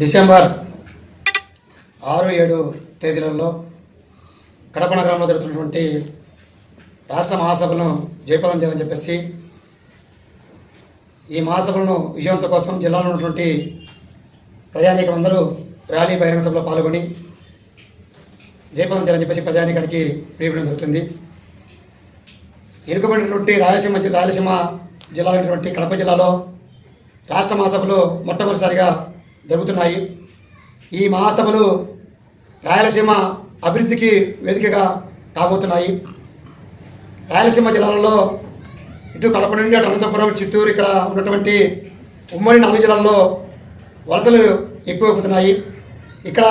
December ఆరు ఏడు తేదీలలో కడప నగరంలో జరుగుతున్నటువంటి రాష్ట్ర మహాసభలను జయపదం చేయాలని చెప్పేసి ఈ మహాసభలను విజయవంతం కోసం జిల్లాలో ఉన్నటువంటి ప్రజానీకులందరూ ర్యాలీ బహిరంగ సభలో పాల్గొని జయపదం చేయాలని చెప్పేసి ప్రజానీకానికి పిలుపుడం జరుగుతుంది. ఎనుకబడినటువంటి రాయలసీమ రాయలసీమ జిల్లా కడప జిల్లాలో రాష్ట్ర మహాసభలు మొట్టమొదటిసారిగా జరుగుతున్నాయి. ఈ మహాసభలు రాయలసీమ అభివృద్ధికి వేదికగా కాబోతున్నాయి. రాయలసీమ జిల్లాలలో ఇటు కడప నుండి అటు అనంతపురం చిత్తూరు ఇక్కడ ఉన్నటువంటి ఉమ్మడి నాలుగు జిల్లాల్లో వలసలు ఎక్కువైపోతున్నాయి. ఇక్కడ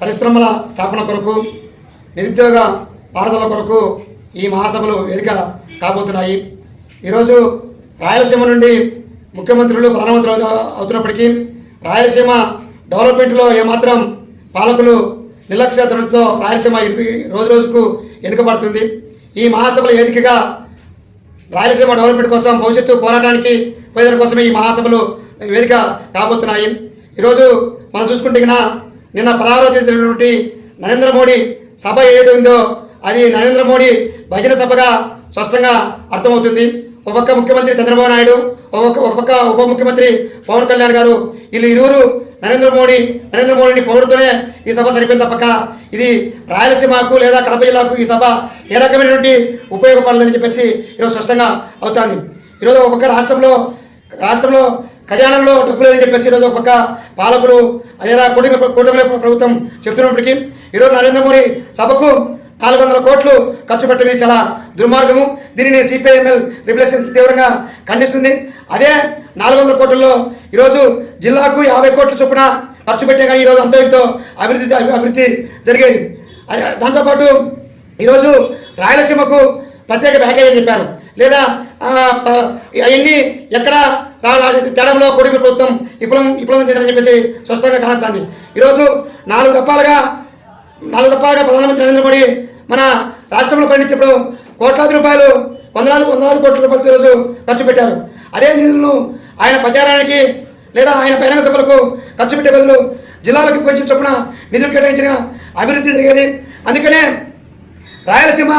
పరిశ్రమల స్థాపన కొరకు నిరుద్యోగ పారుదల కొరకు ఈ మహాసభలు వేదిక కాబోతున్నాయి. ఈరోజు రాయలసీమ నుండి ముఖ్యమంత్రులు ప్రధానమంత్రి అవుతున్నప్పటికీ రాయలసీమ డెవలప్మెంట్లో ఏమాత్రం పాలకులు నిర్లక్ష్య ధోరణితో రాయలసీమ రోజు రోజుకు వెనుకబడుతుంది ఈ మహాసభల వేదికగా రాయలసీమ డెవలప్మెంట్ కోసం భవిష్యత్తు పోరాటానికి ప్రజల కోసమే ఈ మహాసభలు వేదిక కాబోతున్నాయి. ఈరోజు మనం చూసుకుంటే కన్నా నిన్న పదహారవ తేదీ నరేంద్ర మోడీ సభ ఏదైతే ఉందో అది నరేంద్ర మోడీ భజన సభగా స్పష్టంగా అర్థమవుతుంది. ఒక పక్క ముఖ్యమంత్రి చంద్రబాబు నాయుడు ఒక ఒక పక్క ఉప ముఖ్యమంత్రి పవన్ కళ్యాణ్ గారు వీళ్ళు ఇరువురు నరేంద్ర మోడీ నరేంద్ర మోడీని పొగుడుతూనే ఈ సభ సరిపోయింది తప్పక. ఇది రాయలసీమకు లేదా కడప జిల్లాకు ఈ సభ ఏ రకమైనటువంటి ఉపయోగపడలేదని చెప్పేసి ఈరోజు స్పష్టంగా అవుతుంది. ఈరోజు ఒక పక్క రాష్ట్రంలో రాష్ట్రంలో ఖజానంలో డబ్బు లేదని చెప్పేసి ఈరోజు ఒక పక్క పాలకులు అదేదా కూటమి కూటమి ప్రభుత్వం చెప్తున్నప్పటికీ ఈరోజు నరేంద్ర మోడీ సభకు నాలుగు వందల కోట్లు ఖర్చు పెట్టడం చాలా దుర్మార్గము. దీనిని సిపిఐఎంఎల్ రిప్లేషన్ తీవ్రంగా ఖండిస్తుంది. అదే నాలుగు వందల కోట్లలో ఈరోజు జిల్లాకు యాభై కోట్ల చొప్పున ఖర్చు పెట్టే కానీ ఈరోజు అంతో ఇంతో అభివృద్ధి అభివృద్ధి జరిగేది. దాంతోపాటు ఈరోజు రాయలసీమకు ప్రత్యేక ప్యాకేజ్ అని చెప్పారు. లేదా అవన్నీ ఎక్కడ తేడంలో కూటమి ప్రభుత్వం విప్లవం విప్లవం చెందని చెప్పేసి స్పష్టంగా కానసాగింది. ఈరోజు నాలుగు దప్పాలుగా నాలుగు దఫాలుగా ప్రధానమంత్రి నరేంద్ర మోడీ మన రాష్ట్రంలో పండించినప్పుడు కోట్లాది రూపాయలు వందలాది వందలాది కోట్ల రూపాయలు ఈరోజు ఖర్చు పెట్టారు. అదే నిధులను ఆయన ప్రచారానికి లేదా ఆయన బహిరంగ సభలకు ఖర్చు పెట్టే బదులు జిల్లాలకు కొంచెం చొప్పున నిధులు కేటాయించిన అభివృద్ధి జరిగేది. అందుకనే రాయలసీమ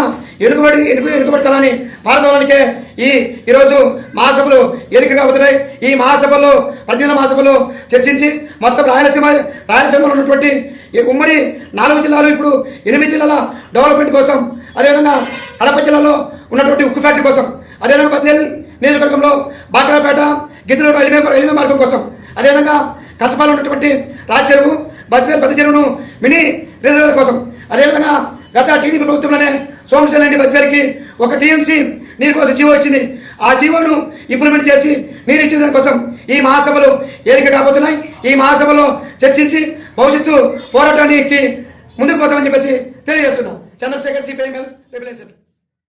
ఎనుకబడి ఎనుక ఎనుకబడతానని పారదోలనికే ఈ ఈరోజు మహాసభలు ఎన్నికగా అవుతున్నాయి. ఈ మహాసభలో ప్రతి మహాసభలో చర్చించి మొత్తం రాయలసీమ రాయలసీమలో ఉన్నటువంటి ఈ ఉమ్మడి నాలుగు జిల్లాలు ఇప్పుడు ఎనిమిది జిల్లాల డెవలప్మెంట్ కోసం అదేవిధంగా కడప జిల్లాలో ఉన్నటువంటి ఉక్కు ఫ్యాక్టరీ కోసం అదేవిధంగా బద్వేల్ నియోజకవర్గంలో బాకరాపేట గిద్దలూరు రైల్వే రైల్వే మార్గం కోసం అదేవిధంగా కచ్చపాలు ఉన్నటువంటి రాజచెరువు బద్వేల్ పెద్ద చెరువును మినీ రిజర్వ్ కోసం అదేవిధంగా గత టీడీపీ ప్రభుత్వంలోనే సోమశేలండి బద్వేల్కి ఒక టీఎంసీ నీరు కోసం జీవో వచ్చింది ఆ జీవోను ఇంప్లిమెంట్ చేసి నీరు ఇచ్చిన దానికోసం ఈ మహాసభలు ఏదిక కాబోతున్నాయి. ఈ మహాసభలో చర్చించి భవిష్యత్తు పోరాటానికి ముందుకు పోతామని చెప్పేసి తెలియజేస్తున్నాం. Chandrasekhar CPIML replacer